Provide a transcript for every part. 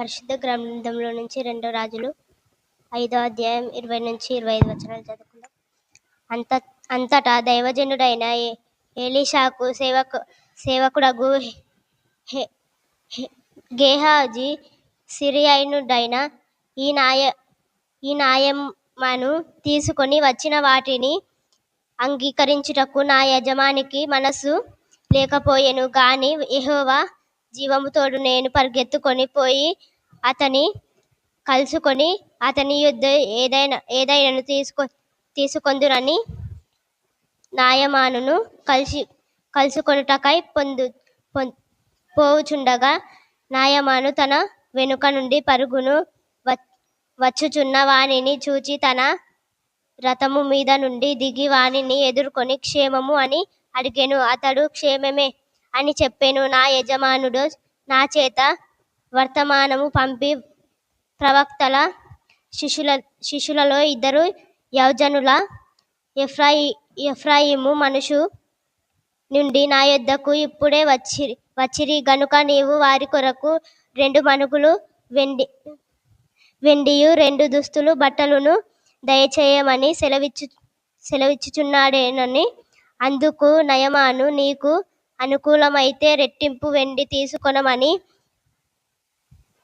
పరిశుద్ధ గ్రంథంలో నుంచి రెండో రాజులు ఐదో అధ్యాయం ఇరవై నుంచి ఇరవై ఐదు వచనాలు చదువుకుందాం. అంత అంతటా దైవజనుడైన ఏ- ఏలీషాకు సేవకు సేవకుడగు గేహాజీ సిరియనుడైన ఈ నాయ ఈ నాయమను తీసుకొని వచ్చిన వాటిని అంగీకరించుటకు నా యజమానికి మనసు లేకపోయెను. గాని ఎహోవా జీవముతోడు నేను పరిగెత్తుకొని పోయి అతని కలుసుకొని అతని యుద్ధ ఏదైనా ఏదైనాను తీసుకో తీసుకొందురని నాయమానును కలిసి కలుసుకొనుటకై పొందు పోవుచుండగా నాయమాను తన వెనుక నుండి పరుగును వచ్చుచున్న వానిని చూచి తన రథము మీద నుండి దిగి వానిని ఎదుర్కొని క్షేమము అని అడిగాను. అతడు క్షేమమే అని చెప్పాను. నా యజమానుడు నా చేత వర్తమానము పంపి ప్రవక్తల శిష్యుల శిష్యులలో ఇద్దరు యౌజనుల ఎఫ్రాయి ఎఫ్రాయిము మనుషు నుండి నా యొద్దకు ఇప్పుడే వచ్చి వచ్చిరి. గనుక నీవు వారి కొరకు రెండు మణుగులు వెండి వెండియు రెండు దుస్తులు బట్టలను దయచేయమని సెలవిచ్చు సెలవిచ్చుచున్నాడేనని అందుకు నయమాను నీకు అనుకూలమైతే రెట్టింపు వెండి తీసుకొనమని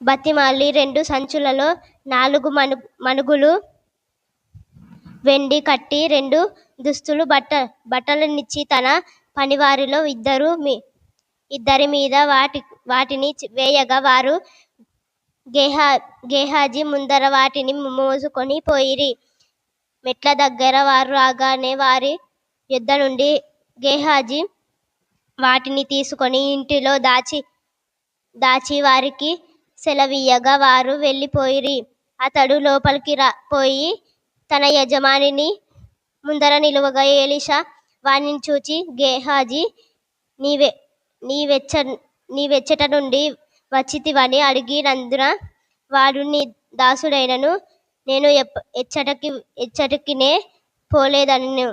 బతిమాలి రెండు సంచులలో నాలుగు మను మనుగులు వెండి కట్టి రెండు దుస్తులు బట్ట బట్టలనిచ్చి తన పనివారిలో ఇద్దరు మీ ఇద్దరి మీద వాటి వాటిని వేయగా వారు గేహా గేహాజీ ముందర వాటిని మోసుకొని పోయిరి. మెట్ల దగ్గర వారు రాగానే వారి యుద్ధ నుండి గేహాజీ వాటిని తీసుకొని ఇంటిలో దాచి దాచి వారికి సెలవీయగా వారు వెళ్ళిపోయిరి. అతడు లోపలికి రా పోయి తన యజమానిని ముందర నిలువగా ఏలిషా వానిని చూచి గేహాజీ నీవే నీవెచ్చ నీవెచ్చట నుండి వచ్చితివని అడిగినందున వాడు నీ దాసుడైనను నేను ఎచ్చటకి ఎచ్చటికినే పోలేదను.